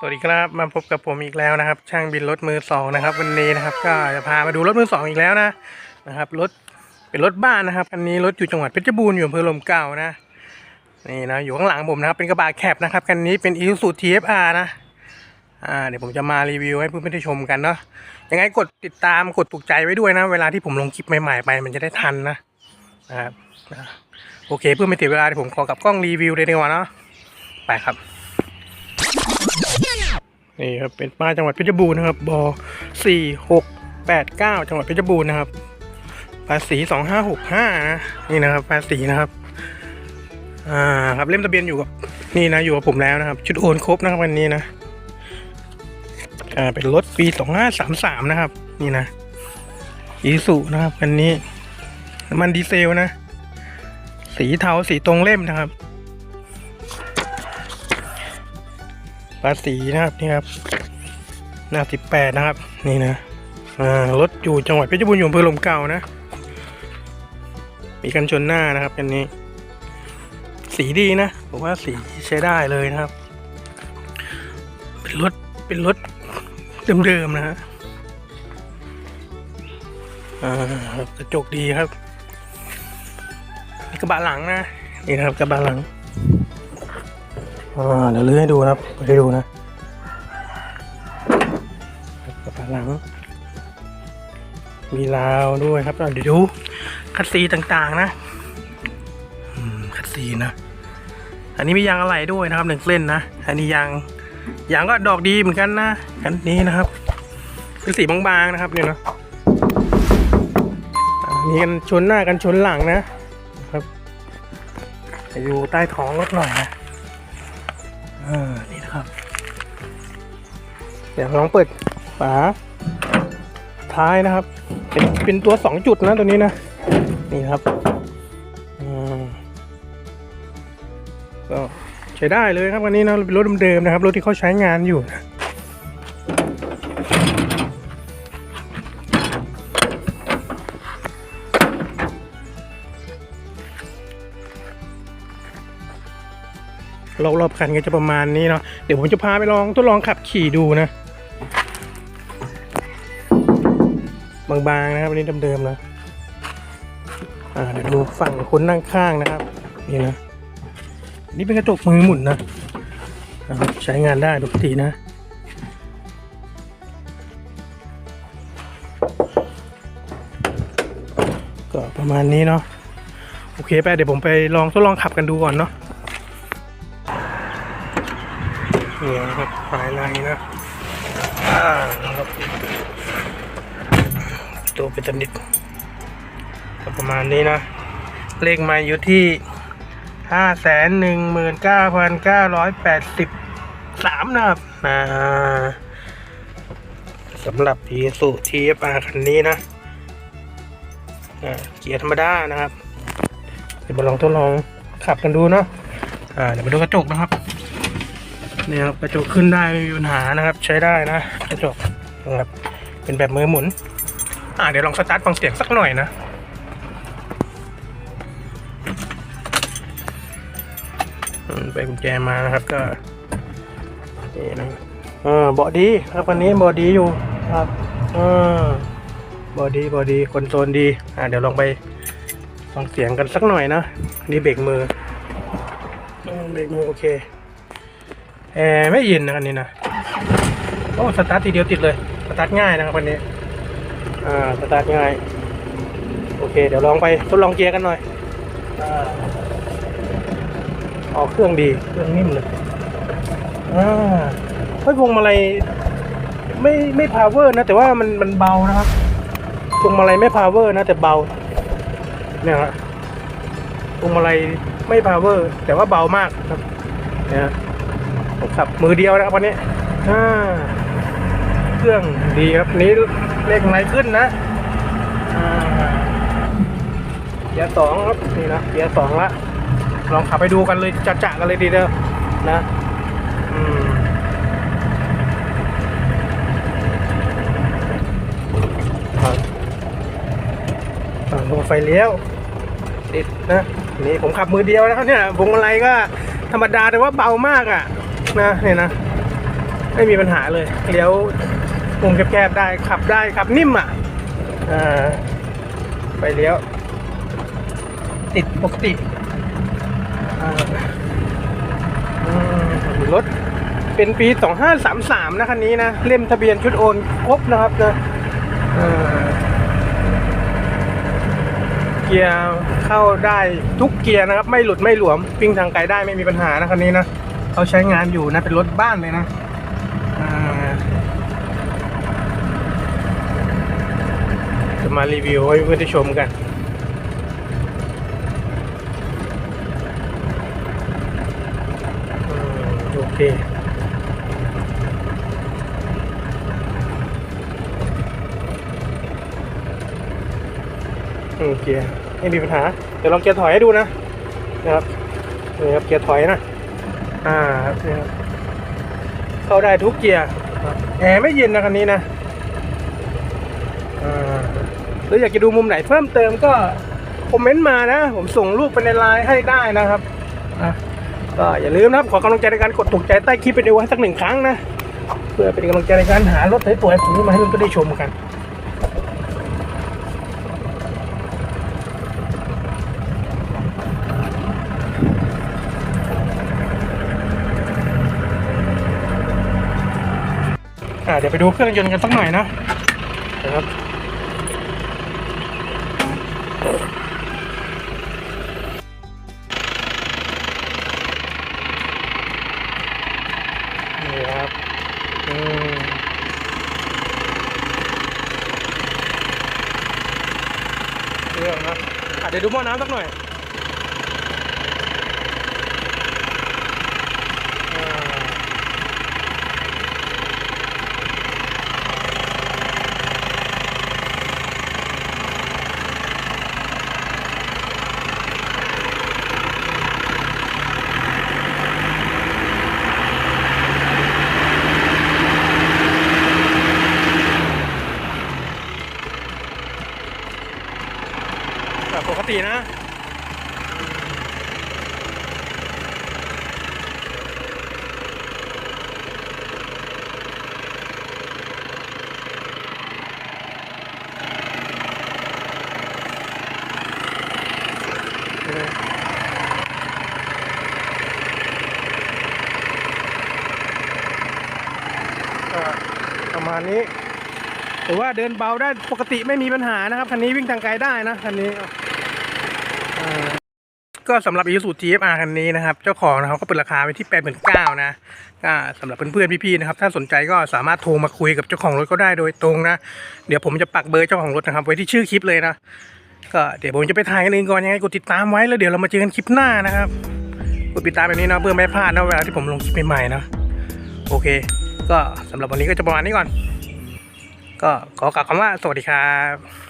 สวัสดีครับมาพบกับผมอีกแล้วนะครับ ช่างบินรถมือสองนะครับ วันนี้นะครับ ก็จะพามาดูรถมือสองอีกแล้วนะนะครับรถเป็นรถบ้านนะครับอันนี้รถอยู่จังหวัดเพชรบูรณ์อยู่อำเภอลมเก่านะนี่นะอยู่ข้างหลังผมนะครับเป็นกระบะแคปนะครับคันนี้เป็น Isuzu TFR นะอ่าเดี๋ยวผมจะมารีวิวให้เพื่อนๆได้ชมกันเนาะยังไงกดติดตามกดถูกใจไว้ด้วยนะ เวลาที่ผมลงคลิปใหม่ๆไป มันจะได้ทันนะนะครับโอเค เพื่อไม่เสียเวลาเดี๋ยวผมขอกับกล้องรีวิวเลยดีกว่าเนาะไปครับ นี่ครับเป็นป้ายจังหวัดเพชรบูรณ์นะครับบสี่หกแปดเก้าจังหวัดเพชรบูรณ์นะครับ ภาษีสองห้าหกห้านะนี่นะครับ ภาษีนะครับอ่าครับเล่มทะเบียนอยู่กับนี่นะอยู่กับผมแล้วนะครับ ชุดโอนครบนะครับวันนี้นะอ่าเป็นรถปีสองห้าสามสามนะครับ นี่นะอีสุนะครับคันนี้น้ำมันดีเซลนะ สีเทาสีตรงเล่มนะครับ ภาษีนะครับนี่ครับหน้าสิบแปดนะครับ นี่นะรถอยู่จังหวัดเพชรบูรณ์อยู่อำเภอลมเก่านะ มีกันชนหน้านะครับอันนี้ สีดีนะผมว่าสีใช้ได้เลยนะครับ เป็นรถเป็นรถเดิมๆนะฮะกระจกดีครับกระบะหลังนะนี่นะครับกระบะหลัง อ่าเดี๋ยวลื้อให้ดูนะครับเปิดให้ดูนะกระป๋าหลัง มีราวด้วยครับเดี๋ยวดูคัดซีต่างๆนะคัดซีนะ อันนี้มียางอะไหล่ด้วยนะครับหนึ่งเส้นนะ อันนี้ยางยางก็ดอกดีเหมือนกันนะคันนี้นะครับเป็นสีบางๆนะครับเนี่ยนะอ่ามีกันชนหน้ากันชนหลังนะครับอยู่ใต้ท้องรถหน่อยนะ อ่านี่นะครับ เดี๋ยวลองเปิดฝาท้ายนะครับ เป็นเป็นตัวสองจุดนะตัวนี้นะ นี่ครับก็ใช้ได้เลยครับวันนี้นะรถเดิมๆนะครับรถที่เขาใช้งานอยู่นะ รอบๆคันก็จะประมาณนี้เนาะเดี๋ยวผมจะพาไปลองทดลองขับขี่ดูนะบางๆนะครับอันนี้เดิมๆนะอ่าเดี๋ยวดูฝั่งคนนั่งข้างนะครับ นี่นะนี่เป็นกระจกมือหมุนนะใช้งานได้ปกตินะก็ประมาณนี้เนาะโอเคไปเดี๋ยวผมไปลองทดลองขับกันดูก่อนเนาะ นี่นะครับภายในนะอ่านะครับตัวเป็นตันดิดประมาณนี้นะ เลขมาอยู่ที่ห้าแสนหนึ่งหมื่นเก้าพันเก้าร้อยแปดสิบสามนะครับอ่าสำหรับพีสุทีเอฟอาคันนี้นะเกียร์ธรรมดานะครับ เดี๋ยวมาลองทดลองขับกันดูเนาะอ่าเดี๋ยวมาดูกระจกนะครับ นี่ยครับกระจกขึ้นได้ไม่มีปัญหานะครับ ใช้ได้นะกระจกนะครับเป็นแบบมือหมุน อ่าเดี๋ยวลองสตาร์ทฟังเสียงสักหน่อยนะไปกุญแจมานะครับก็นี่นะเออบอดีครับวันนี้บอดีอยู่ครับเออบอดีบอดีคอนโซลดี อ่าเดี๋ยวลองไปฟังเสียงกันสักหน่อยนะนี่เบรกมือเบรกมือโอเค แอร์ไม่เย็นนะอันนี้นะโอ้สตาร์ททีเดียวติดเลยสตาร์ทง่ายนะครับวันนี้อ่าสตาร์ทง่ายโอเค เดี๋ยวลองไปทดลองเกียร์กันหน่อยอ่าออกเครื่องดีเครื่องนิ่มเลยอ่าเฮ้ยพวงมาลัยไม่ไม่พาวเวอร์นะ แต่ว่ามันมันเบานะครับพวงมาลัยไม่พาวเวอร์นะ แต่เบาเนี่ยฮะพวงมาลัยไม่พาวเวอร์แต่ว่าเบามากครับเนี่ย ฮะผมขับมือเดียวนะครับวันนี้เครื่องดีครับนี้เลขไหนขึ้นนะเกียร์สองครับนี่นะเกียร์สองละลองขับไปดูกันเลยจะจะกันเลยดีเด้อนะอืมครับฝั่งลงไฟเลี้ยวติดนะนี่ผมขับมือเดียวนะครับเนี่ยพวงมาลัยก็ธรรมดาแต่ว่าเบามากอะ นะเนี่ยนะ ไม่มีปัญหาเลยเลี้ยววงแคบๆได้ขับได้ขับนิ่มอะอ่าไปเลี้ยว ติดปกติรถเป็นปี 2533 นะคันนี้นะ เล่มทะเบียนชุดโอนครบนะครับนะเกียร์เข้าได้ทุกเกียร์นะครับ ไม่หลุดไม่หลวมวิ่งทางไกลได้ไม่มีปัญหานะคันนี้นะ เขาใช้งานอยู่นะเป็นรถบ้านเลยนะจะมารีวิวให้เพื่อนได้ชมกันอโอเคโอเกียร์ไม่มีปัญหา เดี๋ยวลองเกียร์ถอยให้ดูนะ นะครับนี่ครับเกียร์ถอยนะ อ่าครับเข้าได้ทุกเกียร์แอร์ไม่เย็นนะคันนี้นะหรืออยากจะดูมุมไหนเพิ่มเติมก็คอมเมนต์มานะ ผมส่งรูปไปในไลน์ให้ได้นะครับก็อย่าลืมนะครับ ขอกำลังใจในการกดถูกใจใต้คลิปไปดูให้สักหนึ่งครั้งนะ เพื่อเป็นกำลังใจในการหารถสวยๆมมาให้เพื่อนๆได้ชมกัน เดี๋ยวไปดูเครื่องยนต์กันสักหน่อยนะนะครับนี่ครับอืมเครื่องนะอะเดี๋ยวดูหม้อน้ำสักหน่อย แบบปกตินะ ประมาณนี้หรือว่าเดินเบาได้ปกติไม่มีปัญหานะครับ คันนี้วิ่งทางไกลได้นะ คันนี้ ก็สำหรับ Isuzu GFR คันนี้นะครับ เจ้าของนะครับก็เปิดราคาไปที่8 9 0 0 0นะก็สำหรับเพื่อนๆพี่ๆนะครับ ถ้าสนใจก็สามารถโทรมาคุยกับเจ้าของรถก็ได้โดยตรงนะ เดี๋ยวผมจะปักเบอร์เจ้าของรถนะครับ ไว้ที่ชื่อคลิปเลยนะ ก็เดี๋ยวผมจะไปถ่ายกันเองก่อนยังไงกดติดตามไว้แล้วเดี๋ยวเรามาเจอกันคลิปหน้านะครับกดติดตามแบบนี้นะเพื่อไม่พลาดนะเวลาที่ผมลงคลิปใหม่ๆนะโอเค ก็สำหรับวันนี้ก็จะประมาณนี้ก่อน ก็ขอกล่าวคำว่าสวัสดีครับ